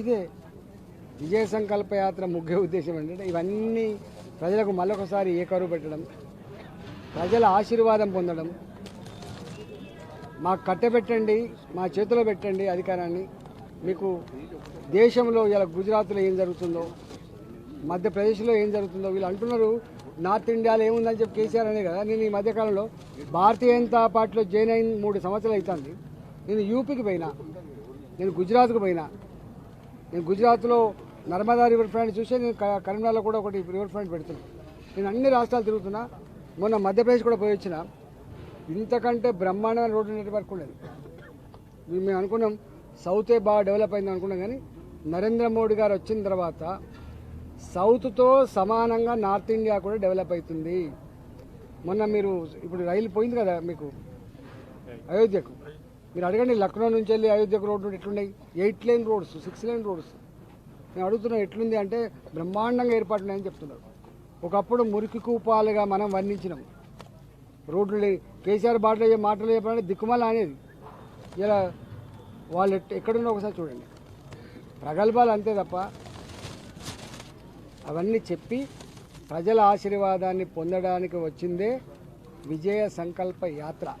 ఇదే విజయ సంకల్ప యాత్ర ముఖ్య ఉద్దేశం ఏంటంటే ఇవన్నీ ప్రజలకు మళ్ళొకసారి ఏకరువు పెట్టడం ప్రజల ఆశీర్వాదం పొందడం. మాకు కట్టబెట్టండి మా చేతిలో పెట్టండి అధికారాన్ని. మీకు దేశంలో ఇలా గుజరాత్లో ఏం జరుగుతుందో మధ్యప్రదేశ్లో ఏం జరుగుతుందో వీళ్ళు అంటున్నారు. నార్త్ ఇండియాలో ఏముందని చెప్పి కేసీఆర్ అనే కదా. నేను ఈ మధ్యకాలంలో భారతీయ జనతా పార్టీలో జాయిన్ అయిన మూడు సంవత్సరాలు అవుతుంది. నేను యూపీకి పోయినా. నేను గుజరాత్కు పోయినా. నేను గుజరాత్లో నర్మదా రివర్ ఫ్రంట్ చూసి నేను కరీంనగర్లో కూడా ఒకటి రివర్ ఫ్రంట్ పెడుతున్నా. నేను అన్ని రాష్ట్రాలు తిరుగుతున్నా. మొన్న మధ్యప్రదేశ్ కూడా పోయి వచ్చిన. ఇంతకంటే బ్రహ్మాండమైన రోడ్డు నెట్వర్క్ ఉండేది. మేము మేము అనుకున్నాం సౌతే బాగా డెవలప్ అయింది అనుకున్నాం కానీ నరేంద్ర మోడీ గారు వచ్చిన తర్వాత సౌత్తో సమానంగా నార్త్ ఇండియా కూడా డెవలప్ అవుతుంది. మొన్న మీరు ఇప్పుడు రైలు పోయింది కదా మీకు. అయోధ్యకు. మీరు అడగండి లక్నో నుంచి వెళ్ళి అయోధ్యకు రోడ్డు ఎట్లున్నాయి eight line roads six line roads. నేను అడుగుతున్నా ఎట్లుంది అంటే బ్రహ్మాండంగా ఏర్పాటున్నాయని చెప్తున్నారు. ఒకప్పుడు మురికి కూపాలుగా మనం వర్ణించినాం. రోడ్లు లేని కేసీఆర్ బాటలు అయ్యే మాటలు చెప్పాలంటే దిక్కుమల అనేది ఇలా వాళ్ళు ఎట్- ఎక్కడున్నా ఒకసారి చూడండి. ప్రగల్భాలు అంతే తప్ప అవన్నీ చెప్పి ప్రజల ఆశీర్వాదాన్ని పొందడానికి వచ్చిందే విజయ సంకల్ప యాత్ర.